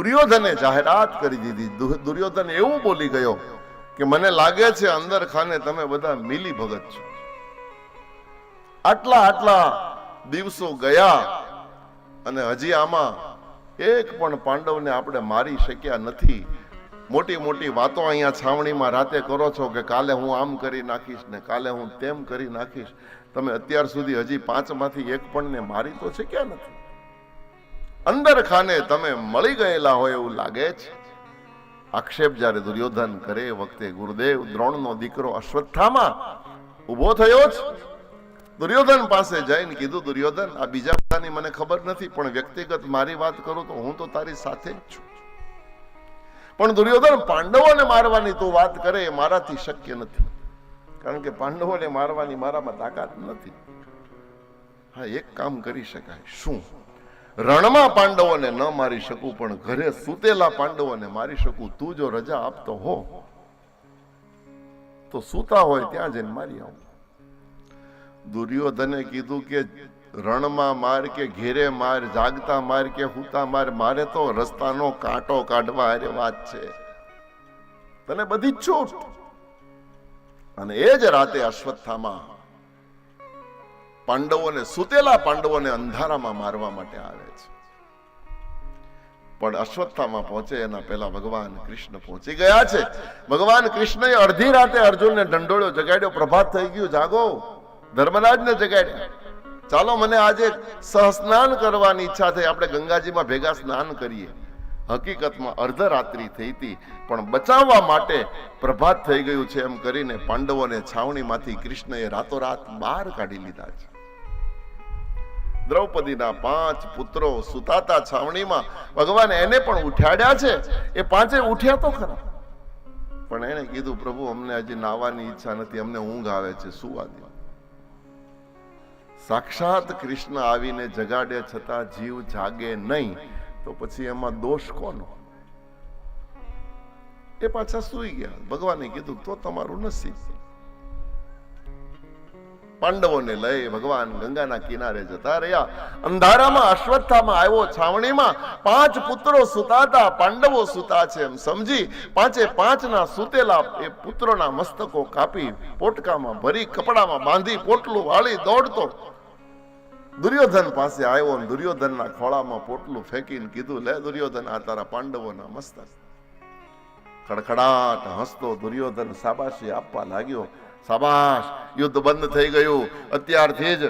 દુર્યોધને જાહેરાત કરી દીધી. દુર્યોધન એવું બોલી ગયો કે મને લાગે છે અંદર ખાને તમે બધા મિલી ભગત છો. આટલા આટલા દિવસો ગયા અને હજી આમાં એક પણ પાંડવને આપણે મારી શક્યા નથી. મોટી મોટી વાતો અહીંયા છાવણીમાં રાતે કરો છો કે કાલે હું આમ કરી નાખીશ ને કાલે હું તેમ કરી નાખીશ. તમે અત્યાર સુધી હજી પાંચમાંથી એક પણ ને મારી તો શક્યા નથી. અંદર ખાને તમે મળી ગયેલા હોય એવું લાગે છે? આક્ષેપ જ્યારે દુર્યોધન કરે વખતે ગુરુદેવ દ્રોણનો દીકરો અશ્વત્થામાં ઊભો થયો જ. દુર્યોધન પાસે જઈને કીધું, દુર્યોધન, આ બીજા બધાની મને ખબર નથી, પણ વ્યક્તિગત મારી વાત કરું તો હું તો તારી સાથે જ છું. પણ દુર્યોધન પાંડવોને મારવાની તું વાત કરે એ મારાથી શક્ય નથી. કારણ કે પાંડવોને મારવાની મારામાં તાકાત નથી. હા, એક કામ કરી શકાય. શું? રણમાં પાંડવોને ન મારી શકું, પણ ઘરે સૂતેલા પાંડવોને મારી શકું. તું જો રજા આપતો હો, તો સૂતા હોય ત્યાં જઈને મારી આવું. દુર્યોધને કીધું કે રણમાં માર કે ઘેરે માર, જાગતા માર કે હુતા માર, મારે તો રસ્તાનો કાંટો કાઢવા અરે વાત છે. તને બધી જ છૂટ. અને એ જ રાતે અશ્વત્થામાં પાંડવોને સુતેલા પાંડવોને અંધારામાં મારવા માટે આવે છે. પણ અશ્વત્થામાં પહોંચે એના પહેલા ભગવાન કૃષ્ણ પહોંચી ગયા છે. ભગવાન કૃષ્ણએ અડધી રાતે અર્જુનને દંડોળ્યો જગાડ્યો, પ્રભાત થઈ ગયું. જાગો. ધર્મરાજને જગાડ્યા. ચાલો મને આજે સહસ્નાન કરવાની ઈચ્છા થઈ. આપણે ગંગાજીમાં ભેગા સ્નાન કરીએ. હકીકતમાં અર્ધરાત્રિ થઈ હતી, પણ બચાવવા માટે પ્રભાત થઈ ગયું છે એમ કરીને પાંડવોને છાવણીમાંથી કૃષ્ણએ રાતોરાત બહાર કાઢી લીધા છે. દ્રૌપદીના પાંચ પુત્રો સુતાતા છાવણીમાં ભગવાન એને પણ ઉઠાડ્યા છે. એ પાંચે ઉઠ્યા તો ખરા. પણ એને કીધું, પ્રભુ, અમને હજી નાવાની ઈચ્છા નથી, અમને ઊંઘ આવે છે સુવા દે સાક્ષાત કૃષ્ણ આવીને જગાડે છતાં જીવ જાગે નહીં, તો પછી એમાં દોષ કોનો? એ પાછા સુઈ ગયા. ભગવાને કીધું, તો તમારું નસીબ. પાંડવોને લઈ ભગવાન ગંગાના કિનારે જતા રહ્યા. અંધારામાં, અશ્વત્થામાં આવ્યો છાવણીમાં પાંચ પુત્રો સુતાતા પાંડવો સુતા છે એમ સમજી પાંચે પાંચના સુતેલા એ પુત્રોના મસ્તકો કાપી પોટકામાં ભરી, કપડામાં બાંધી, પોટલું વાળી દોડતો દુર્યોધન પાસે આવ્યો અને દુર્યોધનના ખોળામાં પોટલું ફેંકીને કીધું, લે દુર્યોધન, આ તારા પાંડવોના મસ્તક. ખડખડાટ હસતો દુર્યોધન સાબાશી આપવા લાગ્યો. સાબાશ યુદ્ધ બંધ થઈ ગયું. અત્યારથી જ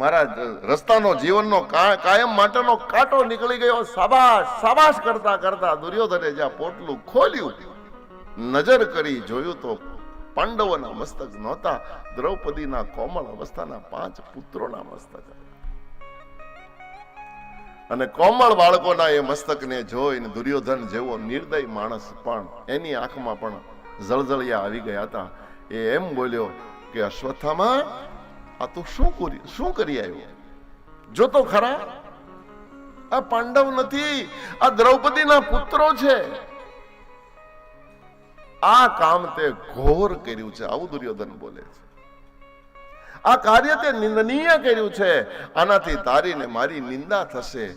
મારા રસ્તાનો જીવનનો કાયમ માટેનો કાંટો નીકળી ગયો. સાબાશ સાબાશ કરતા કરતા દુર્યોધને જ્યાં પોટલું ખોલ્યું, નજર કરી જોયું તો પાંડવોના મસ્તક નહોતા, દ્રૌપદીના કોમળ અવસ્થાના પાંચ પુત્રોના મસ્તક. અને કોમળ બાળકોના એ મસ્તકને જોઈને દુર્યોધન જેવો નિર્દય માણસ પણ એની આંખમાં પણ જળજળિયા આવી ગયા હતા. એમ બોલ્યો કે અશ્વત્થામાં, આ તો શું કરી શું કરી આવ્યો? જો તો ખરા? આ પાંડવ નથી, આ દ્રૌપદીના પુત્રો છે. આ કામ તે ઘોર કર્યું છે, આવું દુર્યોધન બોલે છે. આ કાર્ય તે નિંદનીય કર્યું છે. આનાથી તારી ને મારી નિંદા થશે